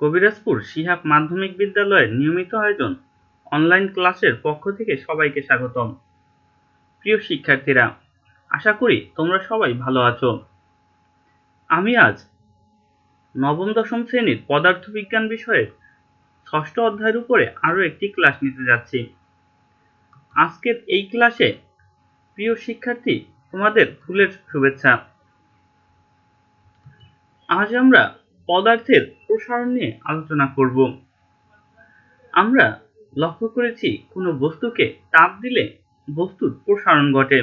কবিরাজপুর সিহাব মাধ্যমিক বিদ্যালয়ের নিয়মিত আয়োজন অনলাইন ক্লাসের পক্ষ থেকে সবাইকে স্বাগতম। প্রিয় শিক্ষার্থীরা, আশা করি তোমরা সবাই ভালো আছো। আমি আজ নবম দশম শ্রেণির পদার্থবিজ্ঞান বিষয়ের ষষ্ঠ অধ্যায়ের উপরে আরও একটি ক্লাস নিতে যাচ্ছি। আজকের এই ক্লাসে প্রিয় শিক্ষার্থী, তোমাদের ফুলের শুভেচ্ছা। আজ আমরা পদার্থের প্রসারণ নিয়ে আলোচনা করব। আমরা লক্ষ্য করেছি কোনো বস্তুকে তাপ দিলে বস্তুর প্রসারণ ঘটে।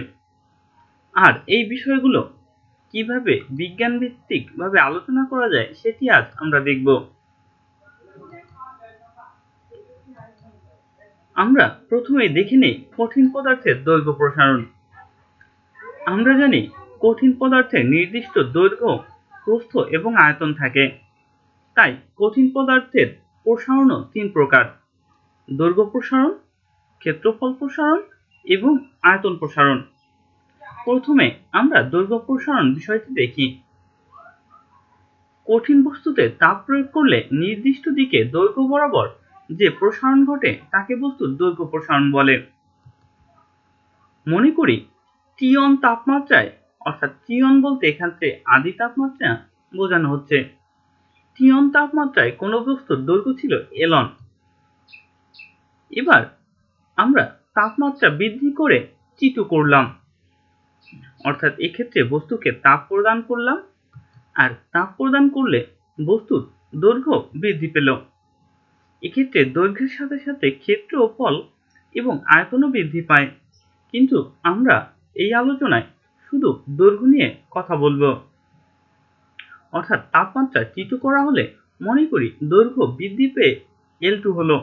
আর এই বিষয়গুলো কীভাবে বিজ্ঞান ভিত্তিক ভাবে আলোচনা করা যায় সেটি আজ আমরা দেখব। আমরা প্রথমে দেখে নেই কঠিন পদার্থের দৈর্ঘ্য প্রসারণ। আমরা জানি কঠিন পদার্থের নির্দিষ্ট দৈর্ঘ্য, প্রস্থ এবং আয়তন থাকে। তাই কঠিন পদার্থের প্রসারণও তিন প্রকার। দৈর্ঘ্য প্রসারণ, ক্ষেত্রফল প্রসারণ এবং আয়তন প্রসারণ। প্রথমে আমরা দৈর্ঘ্য প্রসারণ বিষয়টি দেখি। কঠিন বস্তুতে তাপ প্রয়োগ করলে নির্দিষ্ট দিকে দৈর্ঘ্য বরাবর যে প্রসারণ ঘটে তাকে বস্তুর দৈর্ঘ্য প্রসারণ বলে। মনে করি টিয়ন তাপমাত্রায়, অর্থাৎ টিয়ন বলতে এখানে আদি তাপমাত্রা বোঝানো হচ্ছে। টিয়ন তাপমাত্রায় কোনো বস্তুর দৈর্ঘ্য ছিল এলন। এবার আমরা তাপমাত্রা বৃদ্ধি করে চিটু করলাম। অর্থাৎ এক্ষেত্রে বস্তুকে তাপ প্রদান করলাম আর তাপ প্রদান করলে বস্তুর দৈর্ঘ্য বৃদ্ধি পেল। এক্ষেত্রে দৈর্ঘ্যের সাথে সাথে ক্ষেত্র ও ফল এবং আয়তনও বৃদ্ধি পায়। কিন্তু আমরা এই আলোচনায় শুধু দৈর্ঘ্য নিয়ে কথা বলব। অর্থাৎ তাপমাত্রা চিটু করা হলে মনে করি দৈর্ঘ্য বৃদ্ধি পেয়ে এল টু হলো।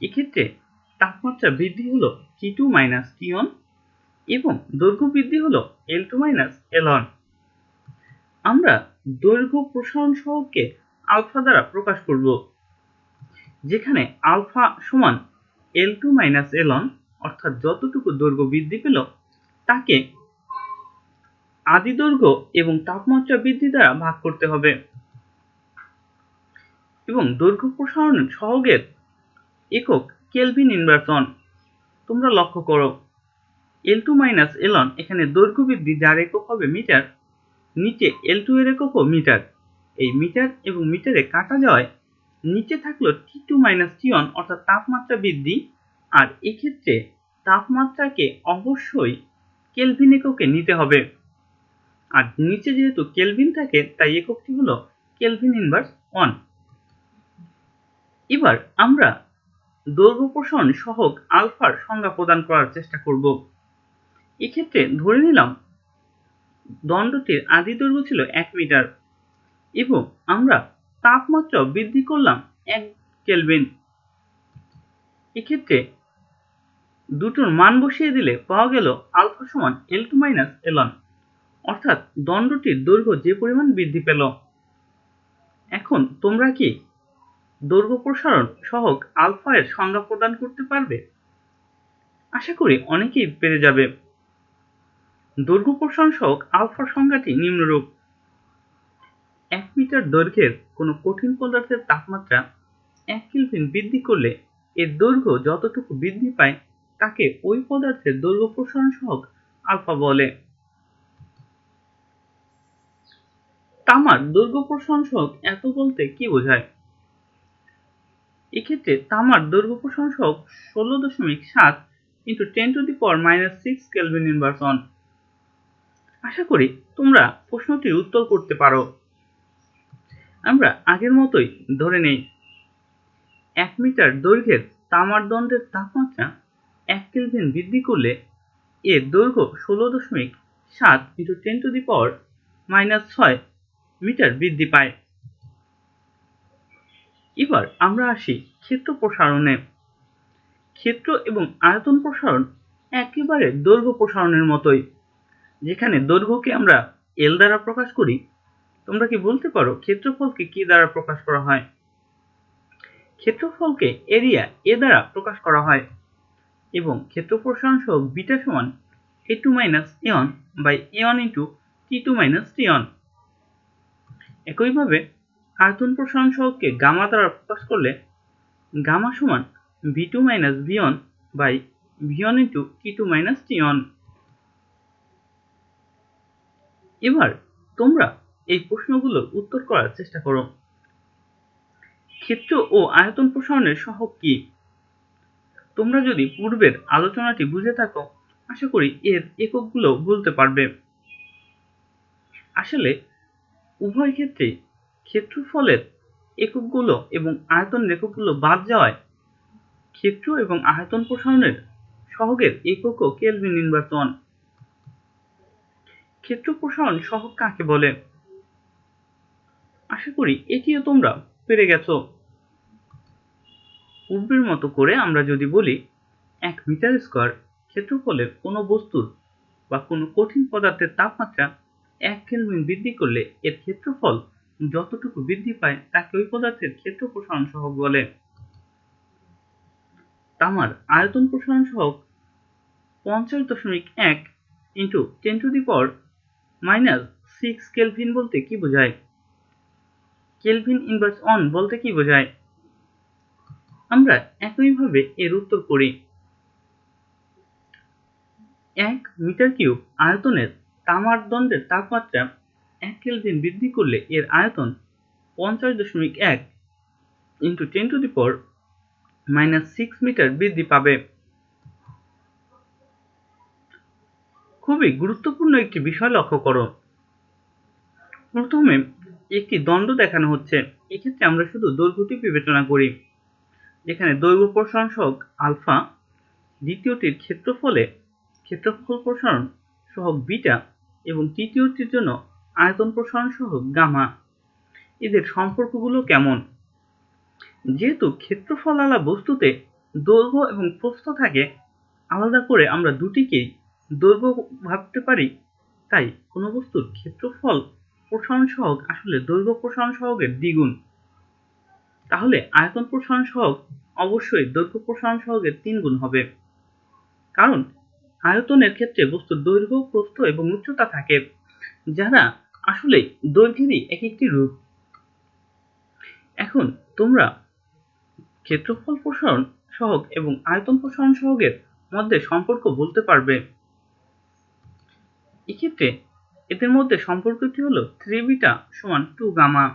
এক্ষেত্রে তাপমাত্রা বৃদ্ধি হলো টি টু মাইনাস টি এবং দৈর্ঘ্য বৃদ্ধি হলো এল টু মাইনাস এল আমরা দৈর্ঘ্য প্রসারণ সহগকে আলফা দ্বারা প্রকাশ করব, যেখানে আলফা সমান এল টু মাইনাস এল অর্থাৎ যতটুকু দৈর্ঘ্য বৃদ্ধি পেল, তাকে আদি দৈর্ঘ্য এবং তাপমাত্রা বৃদ্ধি দ্বারা ভাগ করতে হবে। এবং দৈর্ঘ্য প্রসারণ সহগের একক কেলভিন ইনভার্সন। তোমরা লক্ষ্য করো এল টু মাইনাস এলন এখানে দৈর্ঘ্য বৃদ্ধি যার একক হবে মিটার, নিচে এল টু এর এককও মিটার। এই মিটার এবং মিটারে কাটা যাওয়ায় নিচে থাকল টি টু মাইনাস টি অর্থাৎ তাপমাত্রা বৃদ্ধি। আর এক্ষেত্রে তাপমাত্রাকে অবশ্যই কেলভিন এককে নিতে হবে। আর নিচে যেহেতু কেলভিন থাকে, তাই এককটি হলো কেলভিন ইনভার্স ওয়ান। এবার আমরা দৈর্ঘ্য সহক আলফার সংজ্ঞা প্রদান করার চেষ্টা করব। এক্ষেত্রে ধরে নিলাম, দণ্ডটির আদি দৈর্ঘ্য ছিল এক মিটার এবং আমরা তাপমাত্রা বৃদ্ধি করলাম এক কেলভিন। এক্ষেত্রে দুটোর মান বসিয়ে দিলে পাওয়া গেল আলফা সমান এল টু মাইনাস এলন। অর্থাৎ দণ্ডটির দৈর্ঘ্য যে পরিমাণ বৃদ্ধি পেল। এখন তোমরা কি দৈর্ঘ্য প্রসারণ সহক আলফা এর সংজ্ঞা প্রদান করতে পারবে? আশা করি অনেকেই পেরে যাবে। দৈর্ঘ্য প্রসারণ সহক আলফার সংজ্ঞাটি নিম্নরূপ। এক মিটার দৈর্ঘ্যের কোনো কঠিন পদার্থের তাপমাত্রা এক কেলভিন বৃদ্ধি করলে এর দৈর্ঘ্য যতটুকু বৃদ্ধি পায়, তাকে ওই পদার্থের দৈর্ঘ্য প্রসারণ সহক আলফা বলে। তামার দৈর্ঘ্য প্রসারণ সহক এত বলতে কি বোঝায়? এক্ষেত্রে তামার দৈর্ঘ্য প্রসারণ সহক ষোলো দশমিক সাত into ten to the power minus six kelvin inversion আশা করি তোমরা প্রশ্নটির উত্তর করতে পারো। আমরা আগের মতোই ধরে নেই। এক মিটার দৈর্ঘ্যের তামার দণ্ডের তাপমাত্রা এক কেলভিন বৃদ্ধি করলে এর দৈর্ঘ্য ষোলো দশমিক সাত into ten to the power minus ছয় মিটার বৃদ্ধি পায়। এবার আমরা আসি ক্ষেত্র প্রসারণে। ক্ষেত্র এবং আয়তন প্রসারণ একেবারে দৈর্ঘ্য প্রসারণের মতোই। যেখানে দৈর্ঘ্যকে আমরা এল দ্বারা প্রকাশ করি, তোমরা কি বলতে পারো ক্ষেত্রফলকে কি দ্বারা প্রকাশ করা হয়? ক্ষেত্রফলকে এরিয়া এ দ্বারা প্রকাশ করা হয় এবং ক্ষেত্র প্রসারণ সহ বিটা সমান A two minus A one by A one into T two minus T one একইভাবে আয়তন প্রসারণ সহগকে গামা দ্বারা প্রকাশ করলে গামা সমান V two minus V one by V one into T two minus T এবার তোমরা এই প্রশ্নগুলোর উত্তর করার চেষ্টা করো। ক্ষেত্র ও আয়তন প্রসারণের সহগ কি? তোমরা যদি পূর্বের আলোচনাটি বুঝে থাকো, আশা করি এর এককগুলো বলতে পারবে। আসলে উভয় ক্ষেত্রে ক্ষেত্রফলের এককগুলো এবং আয়তন এককগুলো বাদ যাওয়ায় ক্ষেত্র এবং আয়তন প্রসারণের সহগের এককও কেলভিন ইনভার্স ওয়ান। ক্ষেত্র প্রসারণ সহগ কাকে বলে? আশা করি এটিও তোমরা পেরে গেছো। পূর্বের মতো করে আমরা যদি বলি, এক মিটার স্কোয়ার ক্ষেত্রফলের কোনো বস্তুর বা কোনো কঠিন পদার্থের তাপমাত্রা এক কেলভিন বৃদ্ধি করলে এর ক্ষেত্রফল যতটুকু বৃদ্ধি পায়, তাকে ওই পদার্থের ক্ষেত্র প্রসারণ সহগ বলে। তামার আয়তন প্রসারণ সহগ পঞ্চাশ দশমিক এক ইন্টু টেন টু দি পর মাইনাস সিক্স কেলভিন বলতে কি বোঝায়? কেলভিন ইনভার্স অন বলতে কি বোঝায়? আমরা একইভাবে এর উত্তর করি। এক মিটার কিউব আয়তনের তামার দণ্ডের তাপমাত্রা এক কেলভিন বৃদ্ধি করলে এর আয়তন পঞ্চাশ দশমিক এক ইন্টু টেন টু দি পর মাইনাস সিক্স মিটার বৃদ্ধি পাবে। খুবই গুরুত্বপূর্ণ একটি বিষয় লক্ষ্য করো। প্রথমে একটি দণ্ড দেখানো হচ্ছে। এক্ষেত্রে আমরা শুধু দৈর্ঘ্যটি বিবেচনা করি, যেখানে দৈর্ঘ্য সহগ আলফা দ্বিতীয়টির ক্ষেত্রফলে ক্ষেত্রফল প্রসারণ সহগ বিটা এবং তৃতীয়টির জন্য আয়তন প্রসারণ সহ গামা। এদের সম্পর্কগুলো কেমন? যেহেতু ক্ষেত্রফল আলা বস্তুতে দৈর্ঘ্য এবং প্রস্থ থাকে, আলাদা করে আমরা দুটিকেই দৈর্ঘ্য ভাবতে পারি, তাই কোনো বস্তুর ক্ষেত্রফল প্রসারণ সহগ আসলে দৈর্ঘ্য প্রসারণ সহগের দ্বিগুণ। তাহলে আয়তন প্রসারণ সহগ অবশ্যই দৈর্ঘ্য প্রসারণ সহগের তিন গুণ হবে। কারণ আয়তনের ক্ষেত্রে বস্তুর দৈর্ঘ্য, প্রস্থ এবং উচ্চতা থাকে, যারা আসলে দৈর্ঘ্যেরই এক একটি রূপ। এখন তোমরা ক্ষেত্রফল প্রসারণ সহগ এবং আয়তন প্রসারণ সহগের মধ্যে সম্পর্ক বলতে পারবে। এক্ষেত্রে এদের মধ্যে সম্পর্কটি হলো থ্রি বিটা সমান টু গামা।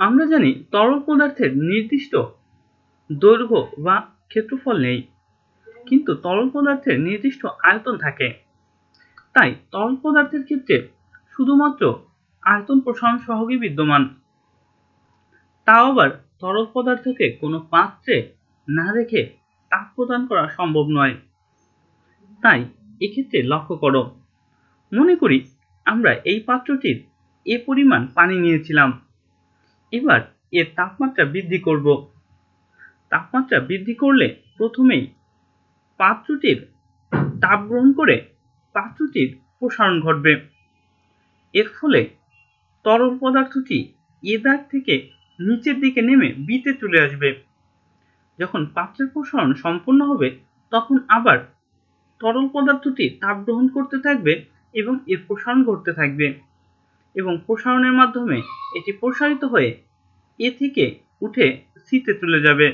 আমরা জানি তরল পদার্থের নির্দিষ্ট দৈর্ঘ্য বা ক্ষেত্রফল নেই। কিন্তু তরল পদার্থের নির্দিষ্ট আয়তন থাকে। তাই তরল পদার্থের ক্ষেত্রে শুধুমাত্র আয়তন প্রসারণ সহগই বিদ্যমান। তাও আবার তরল পদার্থকে কোনো পাত্রে না রেখে তাপ প্রদান করা সম্ভব নয়। তাই এক্ষেত্রে লক্ষ্য করো। মনে করি আমরা এই পাত্রটির এ পরিমাণ পানি নিয়েছিলাম। এবার এর তাপমাত্রা বৃদ্ধি করব। তাপমাত্রা বৃদ্ধি করলে প্রথমেই পাত্রটির তাপ গ্রহণ করে পাত্রটির প্রসারণ ঘটবে। এর ফলে তরল পদার্থটি এ দাগ থেকে নিচের দিকে নেমে বিতে চলে আসবে। যখন পাত্রের প্রসারণ সম্পূর্ণ হবে, তখন আবার তরল পদার্থটি তাপ গ্রহণ করতে থাকবে এবং এর প্রসারণ ঘটতে থাকবে এবং প্রসারণের মাধ্যমে এটি প্রসারিত হয়ে এ থেকে উঠে সিতে চলে যাবে।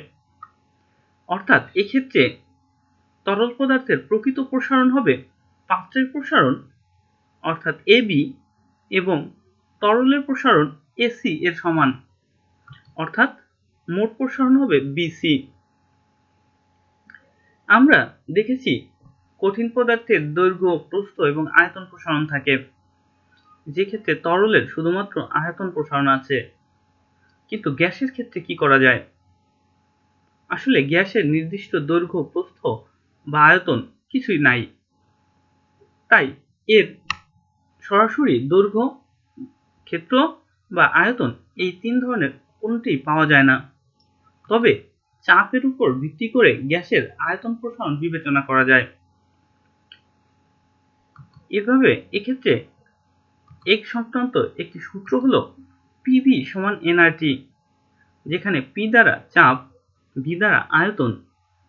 অর্থাৎ এক্ষেত্রে তরল পদার্থের প্রকৃত প্রসারণ হবে পাত্রের প্রসারণ, অর্থাৎ এ বি এবং তরলের প্রসারণ এসি এর সমান, অর্থাৎ মোট প্রসারণ হবে বিসি আমরা দেখেছি কঠিন পদার্থের দৈর্ঘ্য, প্রস্থ এবং আয়তন প্রসারণ থাকে, যে ক্ষেত্রে তরলের শুধুমাত্র আয়তন প্রসারণ আছে। কিন্তু গ্যাসের ক্ষেত্রে কি করা যায়? আসলে গ্যাসের নির্দিষ্ট দৈর্ঘ্য, প্রস্থ বা আয়তন কিছুই নাই। তাই এর সরাসরি দৈর্ঘ্য, ক্ষেত্র বা আয়তন এই তিন ধরনের কোনটি পাওয়া যায় না। তবে চাপের উপর ভিত্তি করে গ্যাসের আয়তন প্রসারণ বিবেচনা করা যায়। এভাবে এক্ষেত্রে এক সংক্রান্ত একটি সূত্র হলো পিভি সমান এনআরটি যেখানে পি দ্বারা চাপ ভি দ্বারা আয়তন,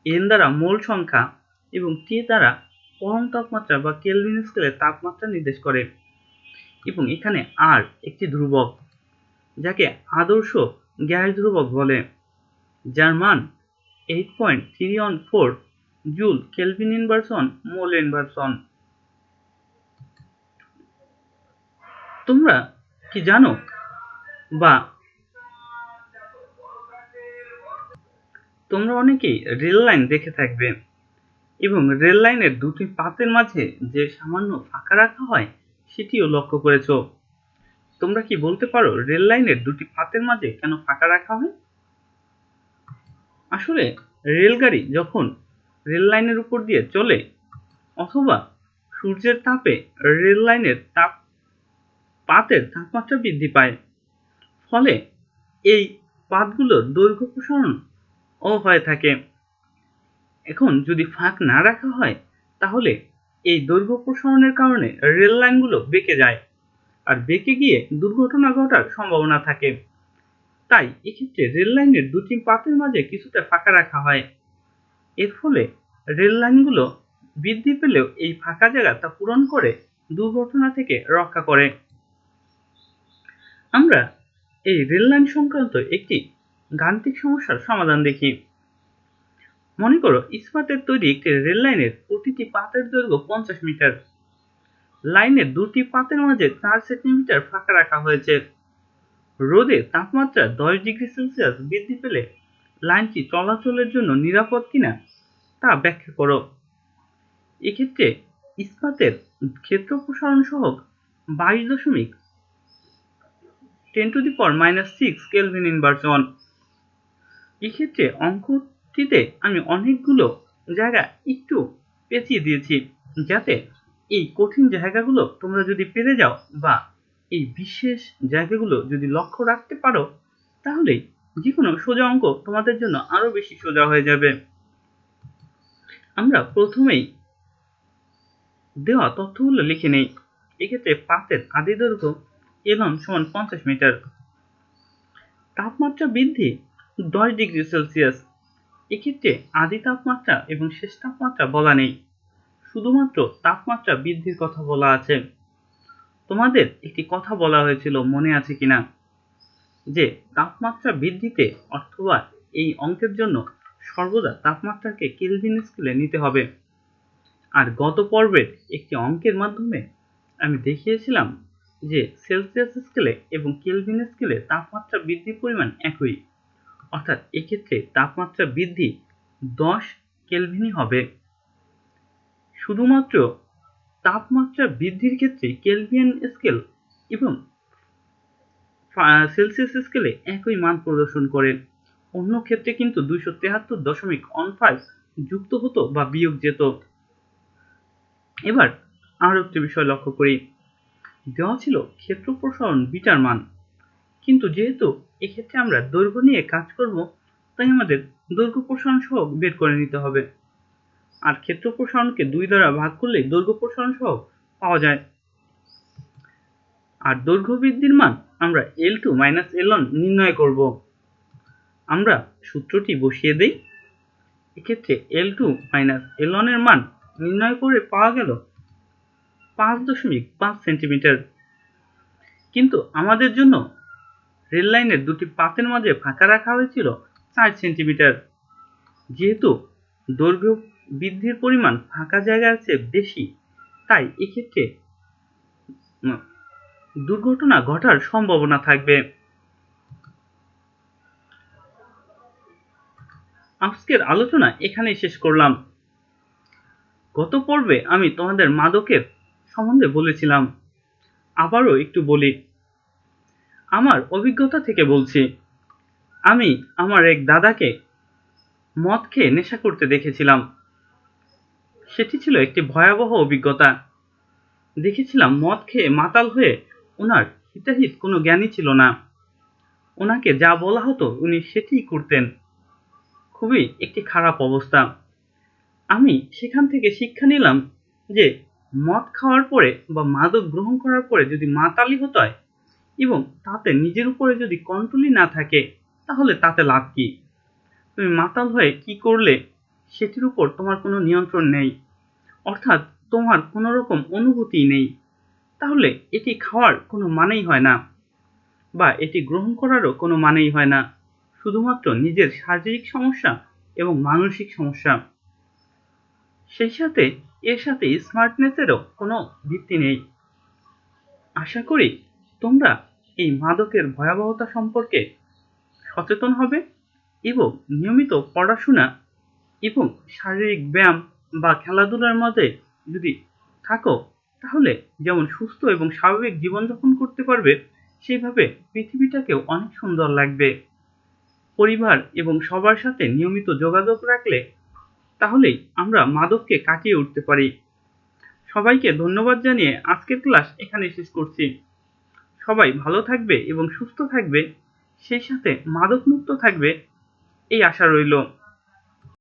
এন দ্বারা মোল সংখ্যা এবং টি দ্বারা পরম তাপমাত্রা বা কেলভিন স্কেলের তাপমাত্রা নির্দেশ করে। এবং এখানে আর একটি ধ্রুবক, যাকে আদর্শ গ্যাস ধ্রুবক বলে। যার মান eight point three one four joule kelvin inversion, mole inversion. তোমরা কি জানো বা তোমরা অনেকেই রেল লাইন দেখে থাকবে এবং রেল লাইনের দুটি পাতের মাঝে যে সামান্য ফাঁকা রাখা হয়, সেটিও লক্ষ্য করেছ। তোমরা কি বলতে পারো রেল লাইনের দুটি পাতের মাঝে কেন ফাঁকা রাখা হয়? আসলে রেলগাড়ি যখন রেল লাইনের উপর দিয়ে চলে অথবা সূর্যের তাপে রেল লাইনের তাপ, পাতের তাপমাত্রা বৃদ্ধি পায়, ফলে এই পাতগুলোর দৈর্ঘ্য প্রসারণ ও হয়ে থাকে। এখন যদি ফাঁক না রাখা হয়, তাহলে এই দৈর্ঘ্য প্রসারণের কারণে রেল লাইনগুলো বেঁকে যায় আর বেঁকে গিয়ে দুর্ঘটনা ঘটার সম্ভাবনা থাকে। তাই এক্ষেত্রে রেল লাইনের দুটি পাতের মাঝে কিছুটা ফাঁকা রাখা হয়। এর ফলে রেল লাইনগুলো বৃদ্ধি পেলেও এই ফাঁকা জায়গা তা পূরণ করে দুর্ঘটনা থেকে রক্ষা করে। আমরা এই রেল লাইন সংক্রান্ত একটি গাণিতিক সমস্যার সমাধান দেখি। মনে করো, ইস্পাতের তৈরি একটি রেল লাইনের প্রতিটি পাতের দৈর্ঘ্য পঞ্চাশ মিটার। লাইনের দুটি পাতের মাঝে চার সেন্টিমিটার ফাঁকা রাখা হয়েছে। রোদে তাপমাত্রা দশ ডিগ্রি সেলসিয়াস বৃদ্ধি পেলে লাইনটি চলাচলের জন্য নিরাপদ কিনা তা ব্যাখ্যা করো। এক্ষেত্রে ইস্পাতের ক্ষেত্র প্রসারণ সহ বাইশ দশমিক ten to the power minus six kelvin inversion এক্ষেত্রে অঙ্কটিতে আমি অনেকগুলো জায়গা একটু পেঁচিয়ে দিয়েছি, যাতে এই কঠিন জায়গাগুলো তোমরা যদি পেরে যাও বা এই বিশেষ জায়গাগুলো যদি লক্ষ্য রাখতে পারো, তাহলে যে কোনো সোজা অঙ্ক তোমাদের জন্য আরও বেশি সোজা হয়ে যাবে। আমরা প্রথমেই দেওয়া তথ্যগুলো লিখে নেই। এক্ষেত্রে পাতের আদি দৈর্ঘ্য এলন সমান পঞ্চাশ মিটার। তাপমাত্রা বৃদ্ধি দশ ডিগ্রি সেলসিয়াস। এক্ষেত্রে আদি তাপমাত্রা এবং শেষ তাপমাত্রা বলা নেই। শুধুমাত্র তাপমাত্রা বৃদ্ধির কথা বলা আছে। তোমাদের একটি কথা বলা হয়েছিল, মনে আছে কিনা? যে তাপমাত্রা বৃদ্ধিতে অথবা এই অঙ্কের জন্য সর্বদা তাপমাত্রাকে কেলভিন স্কেলে নিতে হবে। আর গত পর্বের একটি অঙ্কের মাধ্যমে আমি দেখিয়েছিলাম যে সেলসিয়াস স্কেলে এবং কেলভিন স্কেলে তাপমাত্রা বৃদ্ধির পরিমাণ একই। অর্থাৎ এক্ষেত্রে তাপমাত্রা বৃদ্ধি দশ কেলভিনই হবে। শুধুমাত্র তাপমাত্রা বৃদ্ধির ক্ষেত্রে কেলভিয়ান স্কেল এবং সেলসিয়াস স্কেলে একই মান প্রদর্শন করে। অন্য ক্ষেত্রে কিন্তু দুইশো তেহাত্তর দশমিক অন ফাইভ যুক্ত হতো বা বিয়োগ যেত। এবার আরও একটি বিষয় লক্ষ্য করি। দেওয়া ছিল ক্ষেত্র প্রসারণ বিটার মান। কিন্তু যেহেতু এক্ষেত্রে আমরা দৈর্ঘ্য নিয়ে কাজ করব, তাই আমাদের দৈর্ঘ্য প্রসারণ সহ বের করে নিতে হবে। আর ক্ষেত্র প্রসারণকে দুই দ্বারা ভাগ করলে দৈর্ঘ্য প্রসারণ সহ পাওয়া যায়। আর দৈর্ঘ্য বৃদ্ধির মান আমরা L two minus L one নির্ণয় করব। আমরা সূত্রটি বসিয়ে দেই। এক্ষেত্রে এল টু মাইনাস এল ওয়ানের মান নির্ণয় করে পাওয়া গেল পাঁচ দশমিক পাঁচ সেন্টিমিটার। কিন্তু আমাদের জন্য রেল লাইনের দুটি পাতের মাঝে ফাঁকা রাখা হয়েছিল চার সেন্টিমিটার। যেহেতু দৈর্ঘ্য বৃদ্ধির পরিমাণ ফাঁকা জায়গার চেয়ে বেশি, তাই এক্ষেত্রে দুর্ঘটনা ঘটার সম্ভাবনা থাকবে। আজকের আলোচনা এখানেই শেষ করলাম। গত পর্বে আমি তোমাদের মাদকের সম্বন্ধে বলেছিলাম। আবারও একটু বলি আমার অভিজ্ঞতা থেকে বলছি। আমি আমার এক দাদাকে মদ খেয়ে নেশা করতে দেখেছিলাম। সেটি ছিল একটি ভয়াবহ অভিজ্ঞতা। দেখেছিলাম মদ খেয়ে মাতাল হয়ে ওনার হিতাহিত কোনো জ্ঞানই ছিল না। ওনাকে যা বলা হতো উনি সেটিই করতেন। খুবই একটি খারাপ অবস্থা। আমি সেখান থেকে শিক্ষা নিলাম যে মদ খাওয়ার পরে বা মাদক গ্রহণ করার পরে যদি মাতালি হতে হয় এবং তাতে নিজের উপরে যদি কন্ট্রোলই না থাকে, তাহলে তাতে লাভ কি? তুমি মাতাল হয়ে কি করলে সেটির উপর তোমার কোনো নিয়ন্ত্রণ নেই। অর্থাৎ তোমার কোনো রকম অনুভূতি নেই। তাহলে এটি খাওয়ার কোনো মানেই হয় না বা এটি গ্রহণ করারও কোনো মানেই হয় না। শুধুমাত্র নিজের শারীরিক সমস্যা এবং মানসিক সমস্যা। সেই সাথে এর সাথে স্মার্টনেসেরও কোনো ভিত্তি নেই। আশা করি তোমরা এই মাদকের ভয়াবহতা সম্পর্কে সচেতন হবে এবং নিয়মিত পড়াশোনা এবং শারীরিক ব্যায়াম বা খেলাধুলার মধ্যে যদি থাকো, তাহলে যেমন সুস্থ এবং স্বাভাবিক জীবনযাপন করতে পারবে, সেইভাবে পৃথিবীটাকেও অনেক সুন্দর লাগবে। পরিবার এবং সবার সাথে নিয়মিত যোগাযোগ রাখলে তাহলেই আমরা মাদককে কাটিয়ে উঠতে পারি। সবাইকে ধন্যবাদ জানিয়ে আজকের ক্লাস এখানে শেষ করছি। সবাই ভালো থাকবে এবং সুস্থ থাকবে সেই সাথে মাদকমুক্ত থাকবে এই আশা রইল।